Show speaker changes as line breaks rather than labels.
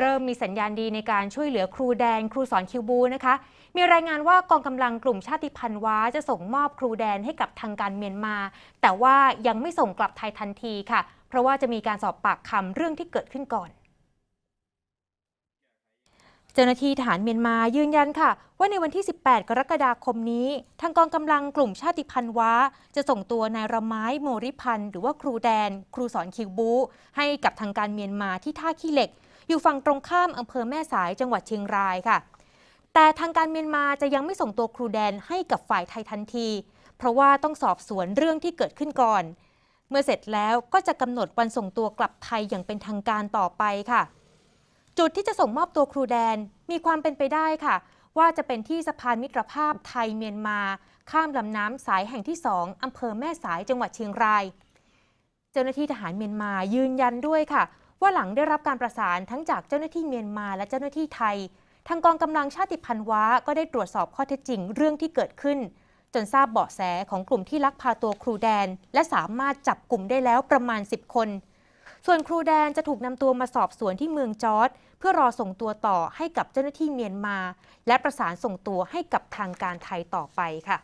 เริ่มมีสัญญาณดีในการช่วยเหลือครูแดน ครูสอนคิวบูนะคะ มีรายงานว่ากองกำลังกลุ่มชาติพันธุ์ว้าจะส่งมอบครูแดนให้กับทางการเมียนมา แต่ว่ายังไม่ส่งกลับไทยทันทีค่ะ เพราะว่าจะมีการสอบปากคำเรื่องที่เกิดขึ้นก่อน เจ้าหน้าที่ทหารเมียนมายืนยันค่ะ ว่าในวันที่ 18 กรกฎาคมนี้ ทางกองกำลังกลุ่มชาติพันธุ์ว้า จะส่งตัวนายระไม้โมริพันธ์หรือว่าครูแดน ครูสอนคิวบู ให้กับทางการเมียนมาที่ท่าขี้เหล็ก อยู่ฝั่งตรงข้ามอำเภอแม่สายจังหวัดเชียงรายค่ะ แต่ทางการเมียนมาจะยังไม่ส่งตัวครูแดนให้กับฝ่ายไทยทันที เพราะว่าต้องสอบสวนเรื่องที่เกิดขึ้นก่อน เมื่อเสร็จแล้วก็จะกำหนดวันส่งตัวกลับไทยอย่างเป็นทางการต่อไปค่ะ จุดที่จะส่งมอบตัวครูแดนมีความเป็นไปได้ค่ะ ว่าจะเป็นที่สะพานมิตรภาพไทยเมียนมา ข้ามลำน้ำสายแห่งที่2อำเภอแม่สายจังหวัดเชียงราย เจ้าหน้าที่ทหารเมียนมายืนยันด้วยค่ะ ว่าหลังได้รับการประสานทั้งจากเจ้าหน้าที่เมียนมาและเจ้าหน้าที่ไทย ทางกองกำลังชาติพันธุ์ว้าก็ได้ตรวจสอบข้อเท็จจริงเรื่องที่เกิดขึ้น จนทราบเบาะแสของกลุ่มที่ลักพาตัวครูแดน และสามารถจับกลุ่มได้แล้วประมาณ 10 คน ส่วนครูแดนจะถูกนำตัวมาสอบสวนที่เมืองจอร์ดเพื่อรอส่งตัวต่อให้กับเจ้าหน้าที่เมียนมา และประสานส่งตัวให้กับทางการไทยต่อไปค่ะ